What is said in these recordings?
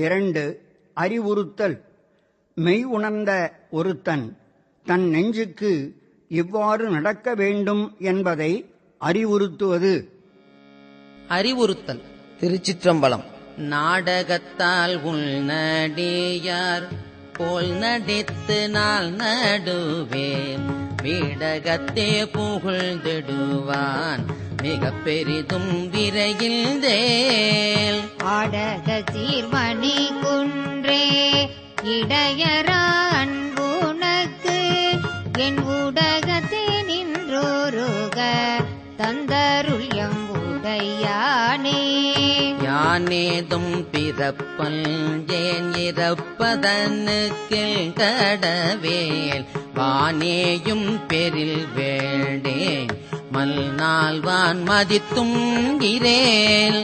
இரண்டு அறிவுறுத்தல். மெய் உணர்ந்த ஒருத்தன் தன் நெஞ்சுக்கு இவ்வாறு நடக்க வேண்டும் என்பதை அறிவுறுத்துவது. அறிவுறுத்தல். திருச்சிற்றம்பலம். நாடகத்தால் உள்நடியார் போல் நடித்து நாள் நடுவே வீடகத்தே புகழ்ந்திடுவான் மிக பெரிதும் விரையில் தேல். ஆடக இடையரா அன்புனக்கு என் ஊடகத்தே நின்றோருக தந்தருள் எம்புடையானே யானேதும் பிறப்பல் ஏன் இறப்பதனுக்கில் கடவேல் வானேயும் பெரில் வேண்டேன் மல்நாள்வான் மதித்தும் இரேல்.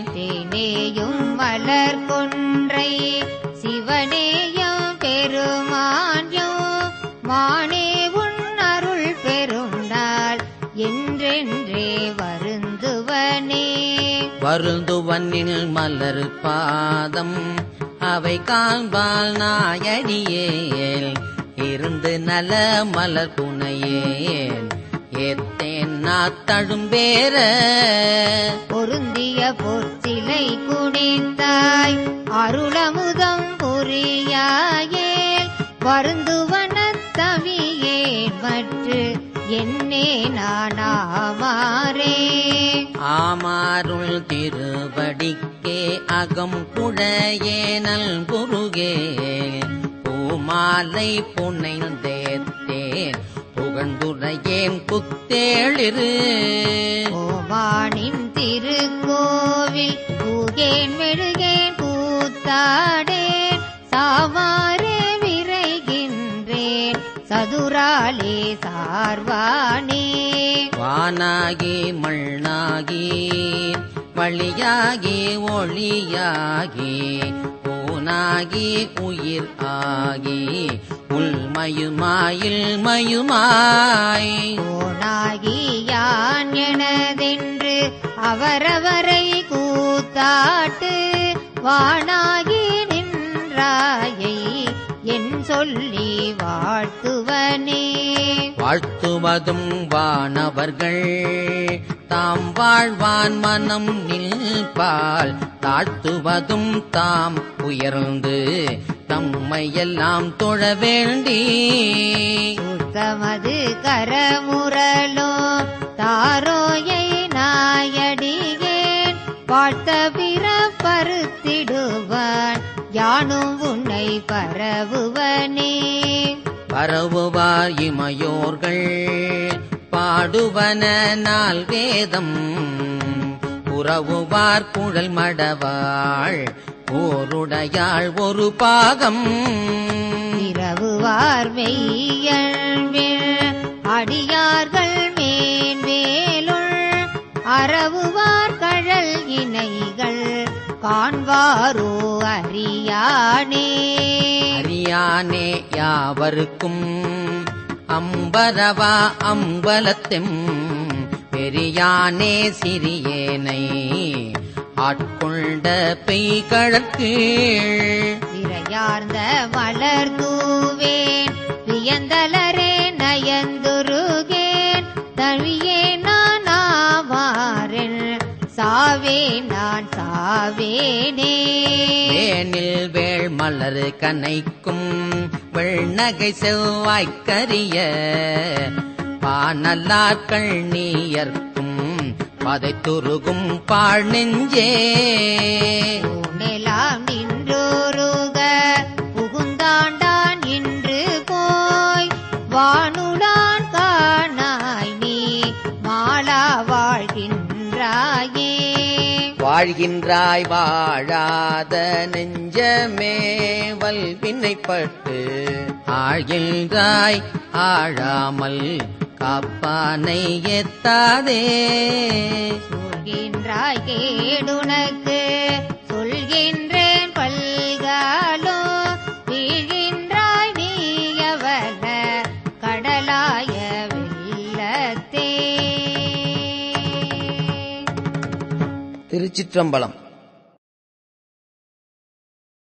வருந்துவனில் மலர் பாதம். அவை காண்பால் நாயடியேல். இருந்து நல மலர் புனையேல். ஏத்தேன் நாத்தழும் நாத்தழும்பேர பொருந்திய பொற்சிலை குடித்தாய். அருளமுதம் புரியாயேல். வருந்துவன தவியேன் மற்று என்னே நானாவாரே ஆமாருள் திருவடிக்கே அகம் குழையேனல் குருகே பூமாலை புனைந்தேத்தேன் புகழ்ந்துரையேன் குத்தேளிரு. ஓமானின் திருக்கோவில் பூகேன் மெழுகேன் கூத்தாடேன் சாவாரே விரைகின்றேன் சதுராலே சார்வானே. வானாகி மண்ணாகி வழியாகி ஒளியாகி பூனாகி உயிர் ஆகி உள்மயுமாயில் மயுமாய். ஓனாகி யான் எனதென்று அவரவரை கூத்தாட்டு வானாகி நின்றாயை என் சொல்லி வாழ்த்து. வாழ்த்துவதும் வானவர்கள். தாம் வாழ்வான் மனம் நில்பால் தாழ்த்துவதும் தாம் உயர்ந்து தம்மையெல்லாம் தொழ வேண்டி. தமது கரமுரலோ தாரோயை நாயடியேன். வாழ்த்த பிற பருத்திடுவான் யானும் உன்னை பரவுவனே. பரவுவார் இமையோர்கள். பாடுவன நாள் வேதம். உறவுவார் குழல் மடவாள். ஓருடையாள் ஒரு பாகம். இரவுவார் வெய்யல் அடியார்கள் மேன்வேலுள் அறவுவார் கழல் இணைகள். காண்பாரோ அறியானே. அறியானே யாவருக்கும்? அம்பரவா அம்பலத்தெம் பெரியானே சிறியேனை ஆட்கொண்ட பெய்கழற்கீழ் சாவே நான் சாவேனே. வேனில் வேள் மலர் கனைக்கும் வெள்நகை செவ்வாய்க்கரிய பானல்லாக்கள் நீயர்க்கும் பதை துருகும் பாழ் நெஞ்சே வாழ்கின்றாய் வாழாத நெஞ்சமேவல் பின்னைப்பட்டு ஆழ்கின்றாய் ஆழாமல் காப்பானை எத்தாதே சொல்கின்றாய் கேடுனக்கு திருச்சிற்றம்பலம்.